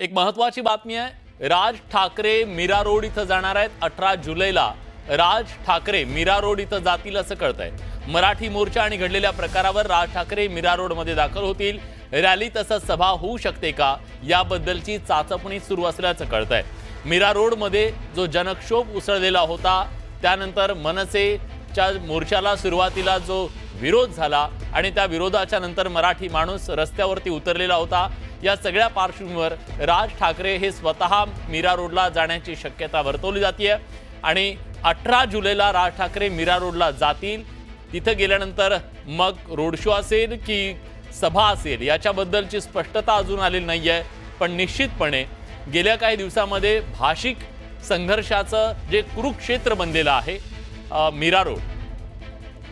एक महत्वाची बातमी आहे. राज ठाकरे मीरा रोड इथं जाणार आहेत. अठरा जुलैला राज ठाकरे मीरा रोड इथं जातील असं कळतंय. मराठी मोर्चा आणि घडलेल्या प्रकारावर राज ठाकरे मीरा रोडमध्ये दाखल होतील. रॅली तसंच सभा होऊ शकते का? याबद्दलची चाचपणी सुरू असल्याचं कळतंय. मीरा रोडमध्ये जो जनक्षोभ उसळलेला होता त्यानंतर मनसे च्या मोर्चाला सुरुवातीला जो विरोध झाला आणि त्या विरोधाच्या नंतर मराठी माणूस रस्त्यावरती उतरलेला होता या सगळ्या पार्श्वभूमीवर राज ठाकरे हे स्वतः मीरा रोडला जाण्याची शक्यता वर्तवली जाते आणि अठरा जुलैला राज ठाकरे मीरा रोडला जातील. तिथं गेल्यानंतर मग रोड शो असेल की सभा असेल याच्याबद्दलची स्पष्टता अजून आलेली नाही आहे पण निश्चितपणे गेल्या काही दिवसामध्ये भाषिक संघर्षाचं जे कुरुक्षेत्र बनलेलं आहे मीरा रोड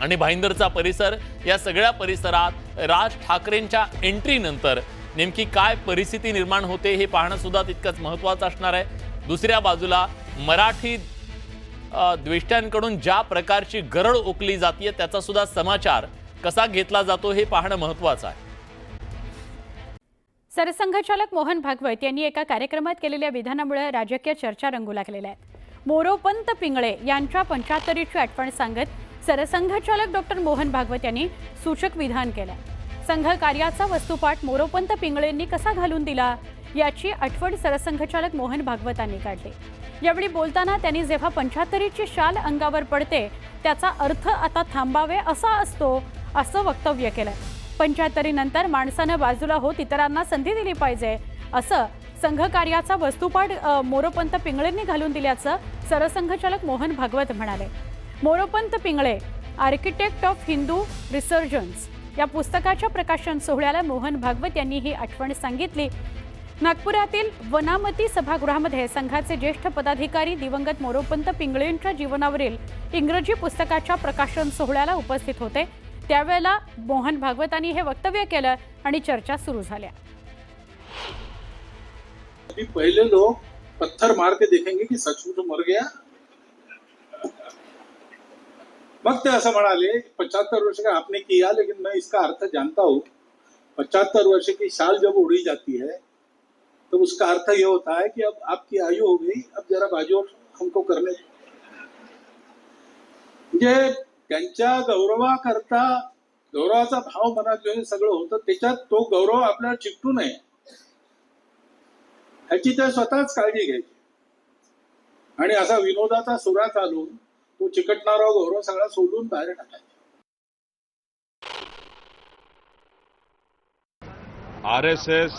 आणि भाईंदरचा परिसर या सगळ्या परिसरात राज ठाकरेंच्या एंट्रीनंतर नेमकी काय परिस्थिती निर्माण होते हे पाहणं सुद्धा तितकंच महत्त्वाचं असणार आहे. दुसऱ्या बाजूला मराठी द्वेष्ट्यांकडून ज्या प्रकारची गरळ ओकली जाते त्याचा सुद्धा समाचार कसा घेतला जातो हे पाहणं महत्त्वाचं आहे. सरसंघचालक मोहन भागवत यांनी एका कार्यक्रमात केलेल्या विधानामुळे राजकीय चर्चा रंगू लागलेल्या आहेत. मोरोपंत पिंगळे यांच्या पंचाहत्तरीची आठवण सांगत सरसंघचालक डॉक्टर मोहन भागवत यांनी सूचक विधान केलं संघ कार्याचा वस्तुपाठ मोरोपंत पिंगळेंनी कसा घालून दिला याची आठवण सरसंघचालक मोहन भागवतांनी काढली. यावेळी बोलताना त्यांनी जेव्हा पंच्याहत्तरीची शाल अंगावर पडते त्याचा अर्थ आता थांबावे असा असतो असं वक्तव्य केलं पंच्याहत्तरीनंतर माणसानं बाजूला होत इतरांना संधी दिली पाहिजे असं संघकार्याचा वस्तुपाठ मोरोपंत पिंगळेंनी घालून दिल्याचं सरसंघचालक मोहन भागवत म्हणाले. Moropant Pingle architect of Hindu resurgence या पुस्तकाच्या प्रकाशन सोहळ्याला मोहन भागवत यांनी ही आठवण सांगितली. नागपुरातील वनामती सभागृहामध्ये संघाचे ज्येष्ठ पदाधिकारी दिवंगत मोरोपंत पिंगळेंच्या जीवनावरील इंग्रजी पुस्तकाच्या प्रकाशन सोहळ्याला उपस्थित होते. त्यावेळेला मोहन भागवतांनी हे वक्तव्य केलं आणि चर्चा सुरू झाल्या. पहिले लोग पत्थर मार के देखेंगे की सचमुच मर गया. मग ते असं म्हणाले पचहत्तर वर्ष का आपने किया लेकिन मैं इसका अर्थ जानता हूँ। पचहत्तर वर्ष की शाल जब उड़ी जाती है तो उसका अर्थ ये होता है कि अब आपकी आयु हो गई अब जरा बाजू हमको करने म्हणजे त्यांच्या गौरवाकरता गौरवाचा भाव मनात घेऊन सगळं होतं त्याच्यात तो गौरव आपल्याला चिकटू नये. ह्याची त्या स्वतःच काळजी घ्यायची. आणि असा विनोदाचा सुरा चालून तो चिकटणारा गौरव सगळा सोडून बाहेर टाकायचा. आर एस एस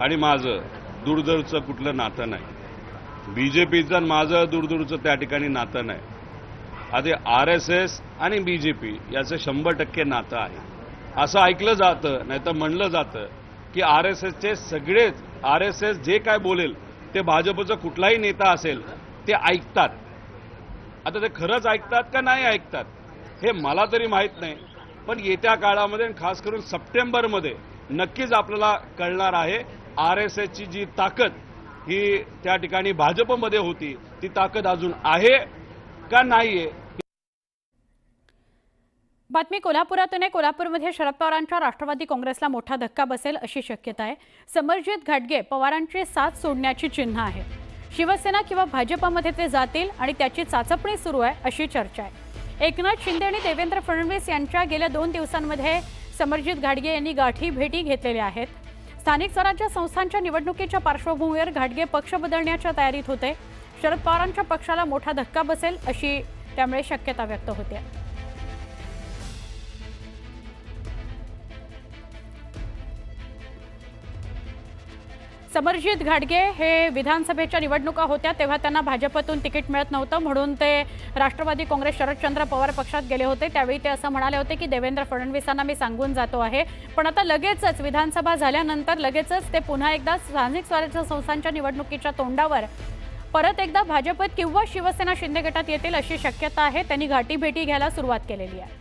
आणि माझं दूरदूरचं कुठलं नातं नाही. बी जे पीचं आणि माझं दूरदूरचं त्या ठिकाणी नातं नाही. आधी आर एस एस आणि बी जे पी याचं शंभर टक्के नातं आहे. असं ऐकलं जातं नाही तर म्हणलं जातं की आर एस एसचे सगळेच आर एस एस जे काय बोलेल ते भाजपचं कुठलाही नेता असेल ते ऐकतात. आता ते खरंच ऐकतात का नाही ऐकतात हे मला तरी माहीत नाही. पण येत्या काळामध्ये आणि खास करून सप्टेंबरमध्ये नक्कीच आपल्याला कळणार आहे आर एस एसची जी ताकद ही त्या ठिकाणी भाजपमध्ये होती ती ताकद अजून आहे का नाहीये? बातमी कोल्हापुरातून आहे. कोल्हापूरमध्ये शरद पवारांच्या राष्ट्रवादी काँग्रेसला मोठा धक्का बसेल अशी शक्यता आहे. समरजित घाटगे पवारांची साथ सोडण्याची चिन्ह आहे. शिवसेना किंवा भाजपामध्ये ते जातील आणि त्याची चाचपणी सुरू आहे अशी चर्चा आहे. एकनाथ शिंदे आणि देवेंद्र फडणवीस यांच्या गेल्या दोन दिवसांमध्ये समरजित घाटगे यांनी गाठी भेटी घेतलेल्या आहेत. स्थानिक स्वराज्य संस्थांच्या निवडणुकीच्या पार्श्वभूमीवर घाटगे पक्ष बदलण्याच्या तयारीत होते. शरद पवारांच्या पक्षाला मोठा धक्का बसेल अशी त्यामुळे शक्यता व्यक्त होते. समरजित घाटगे हे विधानसभेच्या निवडणुका होत्या तेव्हा त्यांना भाजपतून तिकीट मिळत नव्हतं म्हणून ते राष्ट्रवादी काँग्रेस शरदचंद्र पवार पक्षात गेले होते. त्यावेळी ते असं म्हणाले होते की देवेंद्र फडणवीसांना मी सांगून जातो आहे. पण आता लगेचच विधानसभा झाल्यानंतर लगेचच ते पुन्हा एकदा स्थानिक स्वराज्य संस्थांच्या निवडणुकीच्या तोंडावर परत एकदा भाजपत किंवा शिवसेना शिंदे गटात येतील अशी शक्यता आहे. त्यांनी घाटी भेटी घ्यायला सुरुवात केलेली आहे.